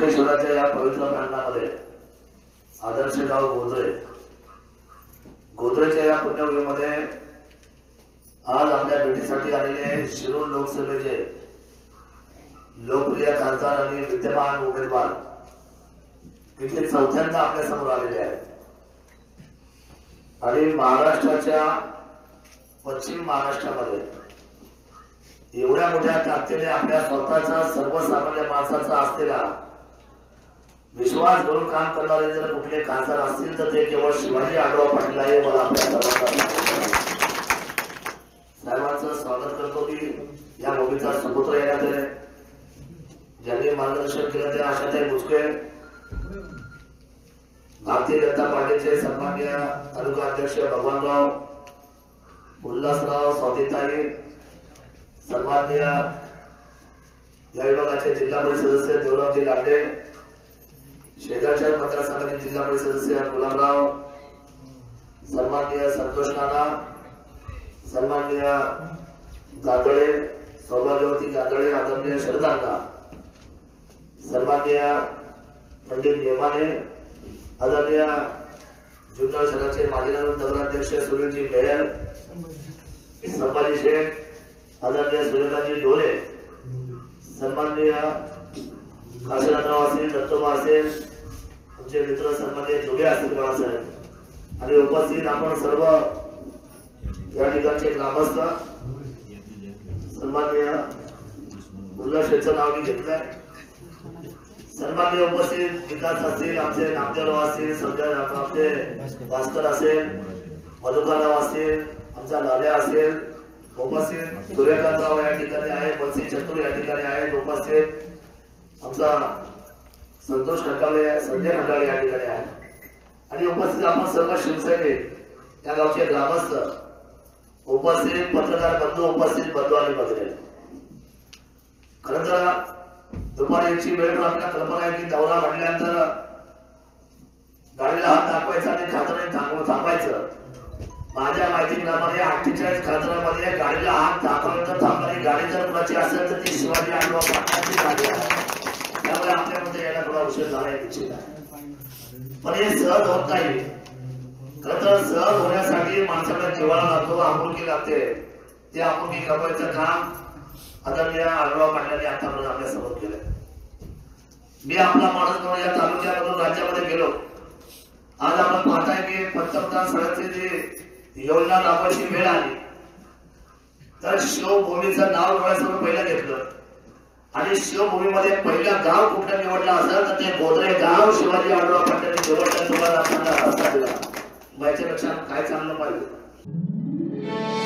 त्र्यंबकेश्वराच्या या पवित्र प्रांगणामध्ये आदर्श गाव गोदरे. गोदरेच्या या पुण्यभूमीमध्ये आज आपल्या भेटीसाठी आलेले शिरूर लोकसभेचे लोकप्रिय खासदार आणि विद्यमान उमेदवार तिथे चौथ्यांदा आपल्यासमोर आलेले आहेत. आणि महाराष्ट्राच्या पश्चिम महाराष्ट्रामध्ये एवढ्या मोठ्या ताकदीने आपल्या स्वतःचा सर्वसामान्य माणसाचा असलेला विश्वास धरून काम करणारे जर कुठले खासदार असतील तर ते केवळ शिवाजी आढावा पाटील आहे मला आपल्या साहेबांचं स्वागत करतो की या मुलीचा सुपुत्र येण्यात आहे ज्यांनी मार्गदर्शन केलं ते आशाताई बुचके भारतीय जनता पार्टीचे सन्मान्य तालुका अध्यक्ष भगवानराव उल्हासराव स्वातीताई सन्मान्य या विभागाचे जिल्हा परिषद सदस्य देवरावजी लांडे शेजारच्या मतदारसंघाचे जिल्हा परिषद सदस्य गुलाबराव सन्माननीय संतोष नाना सन्माननीय जांदळे सौभाग्यवती जांदळे आदरणीय शरदांना सन्माननीय पंडित नेमाने आदरणीय जुन्नर शहराचे माजी नगराध्यक्ष सुनीलजी मेयर संभाजी शेख आदरणीय सुरेंद्रजी डोले सन्माननीय काशीनाथराव असेल दत्तोबा असेल आमचे मित्र सन्मान्य जोगे असतील बाळासाहेब आणि उपस्थित आपण सर्व या ठिकाणचे ग्रामस्थ सन्मान्य उल्हास शेठचं नाव मी घेतलंय. सन्मान्य उपस्थित विकास असतील आमचे नामदेवराव असतील समजा आमचे भास्कर असेल मधुकरराव असतील आमचा लाल्या असेल. उपस्थित सूर्यकांतराव या ठिकाणी आहे बन्सी चतुर या ठिकाणी आहेत उपस्थित आमचा संतोष खंडाळे संजय खंडाळे या ठिकाणी आहे आणि उपस्थित आपण सर्व शिवसैनिक या गावचे ग्रामस्थ उपस्थित पत्रकार बंधू उपस्थित बंधू आणि बघले खरं तर दुपारी वेळ आपल्या कल्पना आहे की दौरा म्हटल्यानंतर गाडीला हात दाखवायचा आणि खातराने थांबव थांबायचं. माझ्या माहितीप्रमाणे अठ्ठेचाळीस खातरामध्ये गाडीला हात दाखवल्यानंतर थांबणारी गाडी जर कुणाची असेल तर ती शिवाजी आठवा पाटलाची गाडी आहे. त्यामुळे आपल्यामध्ये यायला थोडा उशीर झाला आहे निश्चित आहे. पण हे सहज होत नाही. खर तर सहज होण्यासाठी माणसाला जिव्हाळा लागतो आपुलकी लागते ते आपुलकी कमवायचं काम आदरणीय आढावा पाटलांनी आतापर्यंत आपल्यासमोर केलं मी आपला माणूस म्हणून या तालुक्यामधून राज्यामध्ये गेलो. आज आपण पाहताय की पंतप्रधान सडकची जी योजना राबवायची वेळ आली. तर शिवभूमीचं नाव डोळ्यासमोर पहिलं घेतलं. आणि शिवभूमीमध्ये पहिला गाव कुठं निवडला असेल तर ते गोदरे गाव शिवाजी आडवा जवळच्या निवडल्या तुम्हाला रस्ता दिला. लक्षात काय चांगलं पाहिजे